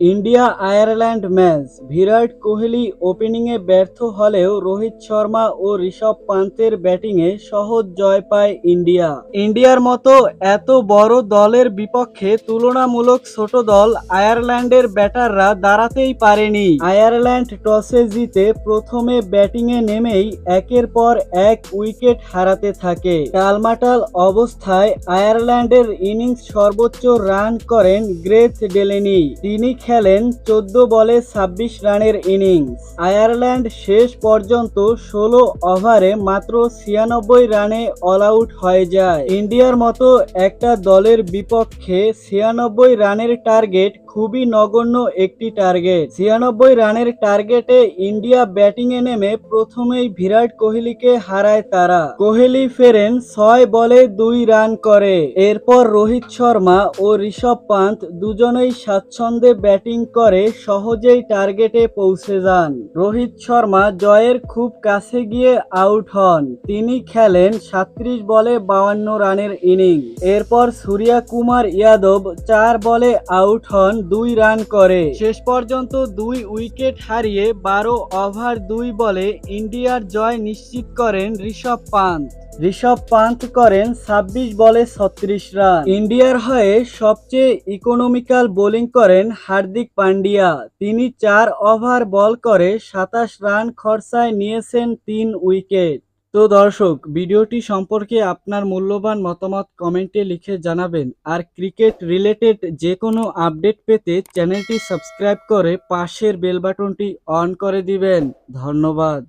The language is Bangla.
India Ireland match. Virat Kohli ওপেনিংয়ে ব্যর্থ হলেও রোহিত শর্মা ও ঋষভ পান্তের ব্যাটিংয়ে সহজ জয় পায় ইন্ডিয়া। ইন্ডিয়ার মতো এত বড় দলের বিপক্ষে তুলনামূলক ছোট দল আয়ারল্যান্ডের ব্যাটাররা দাঁড়াতেই পারেনি। আয়ারল্যান্ড টসে জিতে প্রথমে ব্যাটিংয়ে নেমেই একের পর এক উইকেট হারাতে থাকে। টালমাটাল অবস্থায় আয়ারল্যান্ডের ইনিংস সর্বোচ্চ রান করেন গ্রেথ ডেলেনি। তিনি খেলেন চোদ্দ বলে ছাব্বিশ রানের ইনিংস। আয়ারল্যান্ড শেষ পর্যন্ত ষোলো ওভারে মাত্র ছিয়ানব্বই রানে অল আউট হয়ে যায়। ইন্ডিয়ার মতো একটা দলের বিপক্ষে ছিয়ানব্বই রানের টার্গেট খুবই নগণ্য একটি টার্গেট। ছিয়ানব্বই রানের টার্গেটে ইন্ডিয়া ব্যাটিংয়ে নেমে প্রথমেই বিরাট কোহলিকে হারায় তারা। কোহলি ফেরেন ছয় বলে দুই রান করে। এরপর রোহিত শর্মা ও ঋষভ পান্ত দুজনেই স্বাচ্ছন্দ্যে ব্যাটিং করে সহজেই টার্গেটে পৌঁছে যান। রোহিত শর্মা জয়ের খুব কাছে গিয়ে আউট হন। তিনি খেলেন সাত্রিশ বলে বাউান্ন রানের ইনিংস। এরপর সূর্যা কুমার ইয়াদব চার বলে আউট হন দুই রান করে। শেষ পর্যন্ত দুই উইকেট হারিয়ে বারো ওভার দুই বলে ইন্ডিয়ার জয় নিশ্চিত করেন ঋষভ পান্ত ঋষভ পান্ত করেন ছাব্বিশ বলে ছত্রিশ রান। ইন্ডিয়ার হয়ে সবচেয়ে ইকোনমিক্যাল বোলিং করেন হার্দিক পান্ডিয়া। তিনি চার ওভার বল করে সাতাশ রান খরচায় নিয়েছেন তিন উইকেট। তো দর্শক, ভিডিওটি সম্পর্কে আপনার মূল্যবান মতামত কমেন্টে লিখে জানাবেন। আর ক্রিকেট রিলেটেড যে কোনো আপডেট পেতে চ্যানেলটি সাবস্ক্রাইব করে পাশের বেল বাটনটি অন করে দিবেন। ধন্যবাদ।